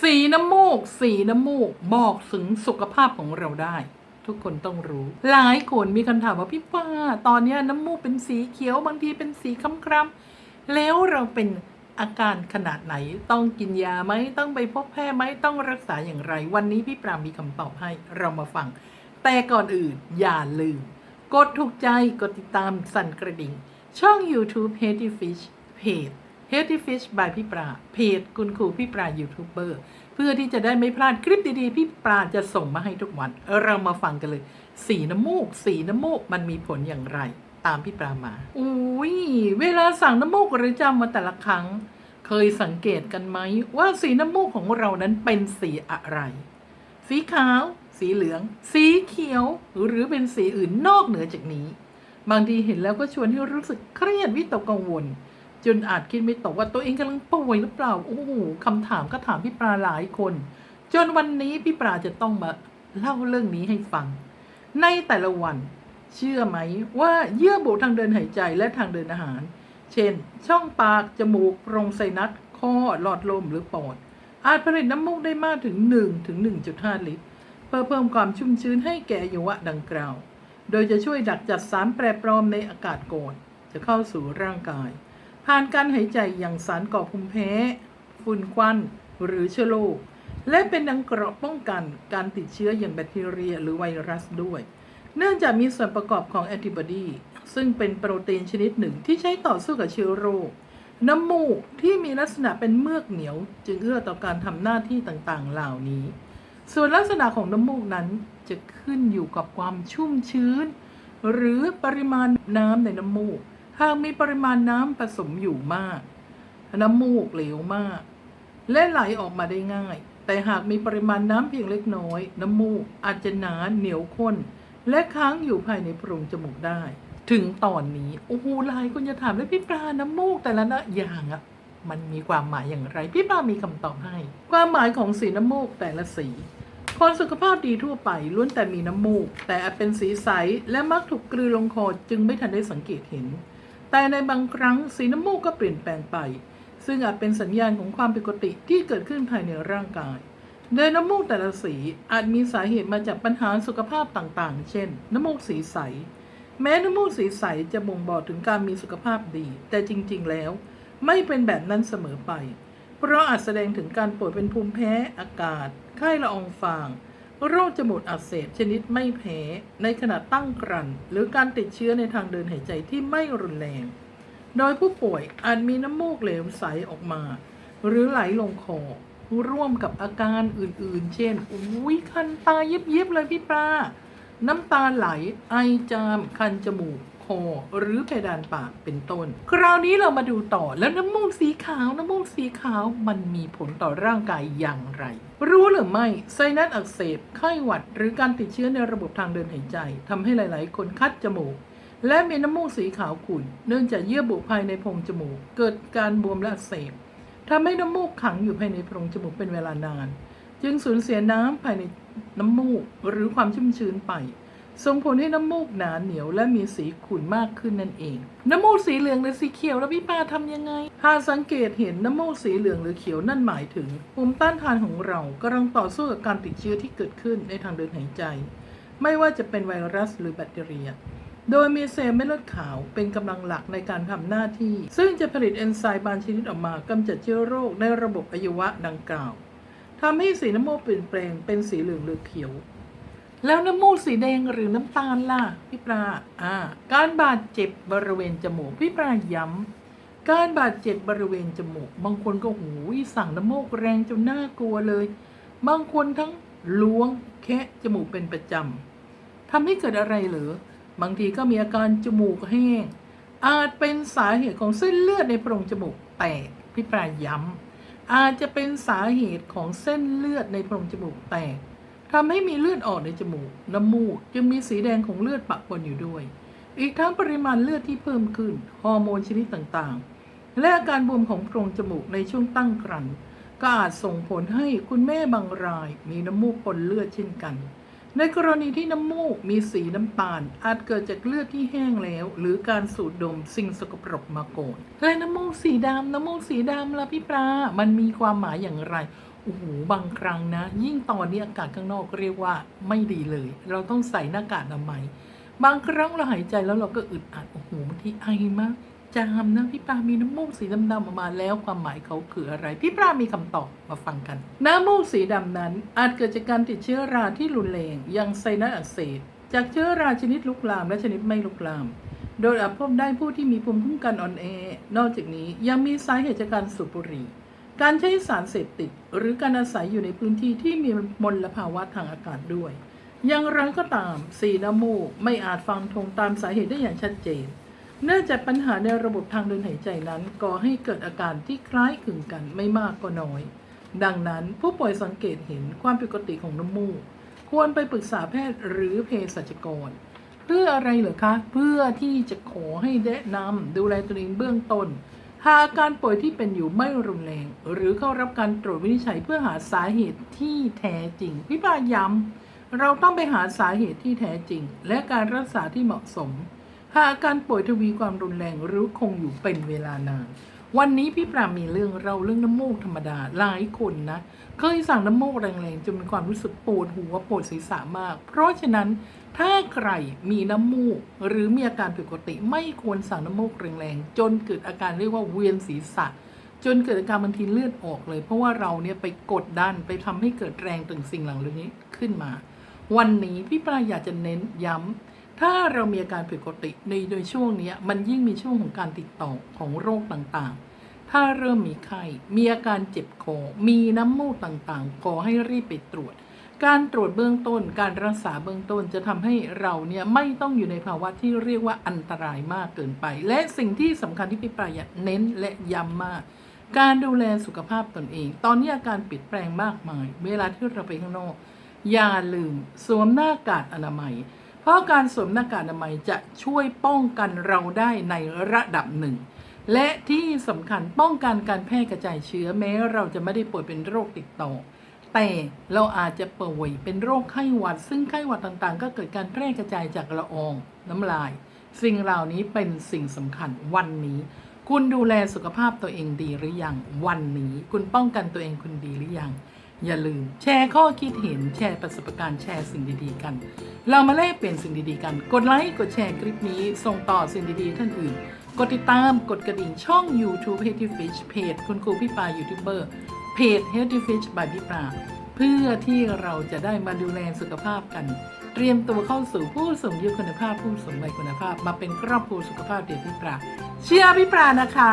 สีน้ำมูก สีน้ำมูก บอกถึงสุขภาพของเราได้ ทุกคนต้องรู้ หลายคนมีคำถามว่าพี่ป้า ตอนนี้น้ำมูกเป็นสีเขียวบางทีเป็นสีคล้ำๆแล้วเราเป็นอาการขนาดไหนต้องกินยาไหมต้องไปพบแพทย์ไหมต้องรักษาอย่างไร วันนี้พี่ปรามมีคำตอบให้เรามาฟัง แต่ก่อนอื่นอย่าลืม กดถูกใจกดติดตามสั่นกระดิ่ง ช่อง YouTube h e a d y Fish เพจ h e a d y Fish by พี่ปราเพจคุณครูพี่ปรายูทูบเบอร์เพื่อที่จะได้ไม่พลาดคลิปดีๆ พี่ปราจะส่งมาให้ทุกวัน เรามาฟังกันเลย สีน้ำมูก สีน้ำมูกมันมีผลอย่างไร ตามพี่ปรามาอุ้ยเวลาสั่งน้ำมูกหรือจำมาแต่ละครั้ง เคยสังเกตกันไหมว่าสีน้ำมูกของเรานั้นเป็นสีอะไร สีขาว สีเหลือง สีเขียว หรือเป็นสีอื่นนอกเหนือจากนี้ บางทีเห็นแล้วก็ชวนให้รู้สึกเครียดวิตกกังวล จนอาจคิดไม่ตกว่าตัวเองกำลังป่วยหรือเปล่า โอ้โหคำถามก็ถามพี่ปลาหลายคน จนวันนี้พี่ปลาจะต้องมาเล่าเรื่องนี้ให้ฟัง ในแต่ละวัน เชื่อไหมว่าเยื่อบุทางเดินหายใจและทางเดินอาหาร เช่น ช่องปาก จมูกโพรงไซนัสคอหลอดลมหรือปอด อาจผลิตน้ำมูกได้มากถึง1ถึง1.5 ลิตร เพื่อเพิ่มความชุ่มชื้นให้แก่อยวะดังกล่าว โดยจะช่วยดักจัดสารแปรปรอมในอากาศก่อนจะเข้าสู่ร่างกาย ผ่านการหายใจอย่างสารก่อภูมิแพ้ ฝุ่นควัน หรือเชื้อโรคและเป็นดังเกราะป้องกันการติดเชื้ออย่างแบคทีเรียหรือไวรัสด้วย เนื่องจากมีส่วนประกอบของแอนติบอดีซึ่งเป็นโปรตีนชนิดหนึ่งที่ใช้ต่อสู้กับเชื้อโรค น้ำมูกที่มีลักษณะเป็นเมือกเหนียว จึงเอื้อต่อการทำหน้าที่ต่างๆ เหล่านี้ ส่วนลักษณะของน้ำมูกนั้นจะขึ้นอยู่กับความชุ่มชื้น หรือปริมาณน้ำในน้ำมูก หากมีปริมาณน้ำผสมอยู่มาก น้ำมูกเหลวมาก และไหลออกมาได้ง่าย แต่หากมีปริมาณน้ำเพียงเล็กน้อย น้ำมูกอาจจะหนาเหนียวข้น และค้างอยู่ภายในโพรงจมูกได้ ถึงตอนนี้โอ้โหหลายคนจะถามเลยพี่ปลาน้ำมูกแต่ละนะอย่างอะมันมีความหมายอย่างไร พี่ปลามีคำตอบให้ ความหมายของสีน้ำมูกแต่ละสีคนสุขภาพดีทั่วไปล้วนแต่มีน้ำมูก แต่อาจเป็นสีใสและมักถูกกลืนลงคอจึงไม่ทันได้สังเกตเห็น แต่ในบางครั้งสีน้ำมูกก็เปลี่ยนแปลงไป ซึ่งอาจเป็นสัญญาณของความผิดปกติที่เกิดขึ้นภายในร่างกาย โดยน้ำมูกแต่ละสีอาจมีสาเหตุมาจากปัญหาสุขภาพต่างๆ เช่น น้ำมูกสีใส แม้น้ำมูกสีใสจะบ่งบอกถึงการมีสุขภาพดี แต่จริงๆ แล้ว ไม่เป็นแบบนั้นเสมอไป เพราะอาจแสดงถึงการป่วยเป็นภูมิแพ้อากาศ ไข้ละอองฟาง โรคจมูกอักเสบชนิดไม่แพ้ในขณะตั้งครรภ์หรือการติดเชื้อในทางเดินหายใจที่ไม่รุนแรง โดยผู้ป่วยอาจมีน้ำมูกเหลวใสออกมา หรือไหลลงคอร่วมกับอาการอื่นๆ เช่น อุ้ยคันตายิบๆเลยพี่ปลาน้ำตาไหล ไอจาม คันจมูก อ หรือเพดานปากเป็นต้น คราวนี้เรามาดูต่อแล้วน้ำมูกสีขาวน้ำมูกสีขาวมันมีผลต่อร่างกายอย่างไร รู้หรือไม่ไซนัสอักเสบไข้หวัด หรือการติดเชื้อในระบบทางเดินหายใจทำให้หลาย ๆ คนคัดจมูกและมีน้ำมูกสีขาวขุ่น เนื่องจากเยื่อบุภายในโพรงจมูก เกิดการบวมและอักเสบทำให้น้ำมูกขังอยู่ภายในโพรงจมูกเป็นเวลานาน จึงสูญเสียน้ำภายในน้ำมูกหรือความชุ่มชื้นไป ส่งผลให้น้ำมูกหนาเหนียวและมีสีขุ่นมากขึ้นนั่นเอง น้ำมูกสีเหลืองหรือสีเขียวแล้วพี่ปาทำยังไง หากสังเกตเห็นน้ำมูกสีเหลืองหรือเขียวนั่นหมายถึงภูมิต้านทานของเรากำลังต่อสู้กับการติดเชื้อที่เกิดขึ้นในทางเดินหายใจ ไม่ว่าจะเป็นไวรัสหรือแบคทีเรีย โดยมีเซลล์เม็ดเลือดขาวเป็นกำลังหลักในการทำหน้าที่ ซึ่งจะผลิตเอนไซม์บางชนิดออกมากำจัดเชื้อโรคในระบบอวัยวะดังกล่าวทำให้สีน้ำมูกเปลี่ยนแปลงเป็นสีเหลืองหรือเขียว แล้วน้ำมูกสีแดงหรือน้ำตาลล่ะพี่ปลาอ่าการบาดเจ็บบริเวณจมูกพี่ปลาย้ำการบาดเจ็บบริเวณจมูก บางคนก็หูสั่งน้ำมูกแรงจนน่ากลัวเลย บางคนทั้งล้วงแคะจมูกเป็นประจำทำให้เกิดอะไรเหรอบางทีก็มีอาการจมูกแห้ง อาจเป็นสาเหตุของเส้นเลือดในโพรงจมูกแตกพี่ปลาย้ำอาจจะเป็นสาเหตุของเส้นเลือดในโพรงจมูกแตก ทำให้มีเลือดออกในจมูก น้ำมูกจึงมีสีแดงของเลือดปะปนอยู่ด้วย อีกทั้งปริมาณเลือดที่เพิ่มขึ้น ฮอร์โมนชนิดต่างๆ และอาการบวมของโพรงจมูกในช่วงตั้งครรภ์ก็อาจส่งผลให้คุณแม่บางรายมีน้ำมูกปนเลือดเช่นกัน ในกรณีที่น้ำมูกมีสีน้ำตาล อาจเกิดจากเลือดที่แห้งแล้ว หรือการสูดดมสิ่งสกปรกมาก่อนและน้ำมูกสีดำน้ำมูกสีดำล่ะพี่ปลามันมีความหมายอย่างไร โอ้โหบางครั้งนะ ยิ่งตอนนี้อากาศข้างนอกเรียกว่าไม่ดีเลย เราต้องใส่หน้ากากอนามัยบางครั้งเราหายใจแล้วเราก็อึดอัดโอ้โหบางทีไอมากจามนะพี่ปลามีน้ำมูกสีดำๆออกมาแล้วความหมายเขาคืออะไร พี่ปลามีคำตอบมาฟังกัน น้ำมูกสีดำนั้น อาจเกิดจากการติดเชื้อราที่รุนแรงอย่างไซนัสอักเสบจากเชื้อราชนิดลุกลามและชนิดไม่ลุกลาม โดยอาจพบได้ผู้ที่มีภูมิคุ้มกันอ่อนแอนอกจากนี้ยังมีสาเหตุจากการสูบบุหรี่ การใช้สารเสพติด หรือการอาศัยอยู่ในพื้นที่ที่มีมลภาวะทางอากาศด้วย อย่างไรก็ตามสีน้ำมูกไม่อาจฟังธงตามสาเหตุได้อย่างชัดเจน เนื่องจากปัญหาในระบบทางเดินหายใจนั้นก่อให้เกิดอาการที่คล้ายคลึงกันไม่มากก็น้อย ดังนั้นผู้ป่วยสังเกตเห็นความผิดปกติของน้ำมูก ควรไปปรึกษาแพทย์หรือเภสัชกร เพื่ออะไรเหรอคะ เพื่อที่จะขอให้แนะนำดูแลตัวเองเบื้องต้น หากอาการป่วยที่เป็นอยู่ไม่รุนแรง หรือเข้ารับการตรวจวินิจฉัยเพื่อหาสาเหตุที่แท้จริง พี่ปาย้ำเราต้องไปหาสาเหตุที่แท้จริง และการรักษาที่เหมาะสม หากอาการป่วยทวีความรุนแรงหรือคงอยู่เป็นเวลานาน วันนี้พี่ปรามีเรื่องเราเรื่องน้ำมูกธรรมดาหลายคนนะ เคยสั่งน้ำมูกแรงๆจนมีความรู้สึกปวดหัวปวดศีรษะมาก เพราะฉะนั้นถ้าใครมีน้ำมูก หรือมีอาการผิดปกติไม่ควรสั่งน้ำมูกแรงๆจนเกิดอาการเรียกว่าเวียนศีรษะ จนเกิดอาการบางทีเลือดออกเลย เพราะว่าเราเนี่ยไปกดดันไปทำให้เกิดแรงตึงสิ่งเหล่านี้ขึ้นมา วันนี้พี่ปลาอยากจะเน้นย้ำ ถ้าเรามีอาการผิดปกติในโดยช่วงนี้มันยิ่งมีช่วงของการติดต่อของโรคต่างๆ ถ้าเริ่มมีไข้ มีอาการเจ็บคอ มีน้ำมูกต่างๆ ขอให้รีบไปตรวจ การตรวจเบื้องต้น การรักษาเบื้องต้นจะทำให้เราเนี่ยไม่ต้องอยู่ในภาวะที่เรียกว่าอันตรายมากเกินไป และสิ่งที่สำคัญที่พี่ปลายเน้นและย้ำมากการดูแลสุขภาพตนเอง ตอนนี้อาการเปลี่ยนแปลงมากมาย เวลาที่เราไปข้างนอก อย่าลืม สวมหน้ากากอนามัย เพราะการสวมหน้ากากอนามัยจะช่วยป้องกันเราได้ในระดับหนึ่ง และที่สำคัญป้องกันการแพร่กระจายเชื้อแม้เราจะไม่ได้ป่วยเป็นโรคติดต่อ แต่เราอาจจะป่วยเป็นโรคไข้หวัด ซึ่งไข้หวัดต่างๆ ก็เกิดการแพร่กระจายจากละอองน้ำลาย สิ่งเหล่านี้เป็นสิ่งสำคัญวันนี้ คุณดูแลสุขภาพตัวเองดีหรือยังวันนี้ คุณป้องกันตัวเองคุณดีหรือยัง อย่าลืม แชร์ข้อคิดเห็นแชร์ประสบการณ์แชร์สิ่งดีๆกัน เรามาแลกเปลี่ยนสิ่งดีๆกัน กดไลค์กดแชร์คลิปนี้ ส่งต่อสิ่งดีๆท่านอื่น กดติดตามกดกระดิ่งช่อง YouTube Healthy Fish เพจคุณครูพี่ปายูทูบเบอร์เพจ Healthy Fish by พี่ปาเพื่อที่เราจะได้มาดูแลสุขภาพกัน เตรียมตัวเข้าสู่ผู้สูงอายุคุณภาพผู้สูงวัยคุณภาพ มาเป็นครอบครัวสุขภาพเดียวพี่ปราเชียร์พี่ปรานะคะ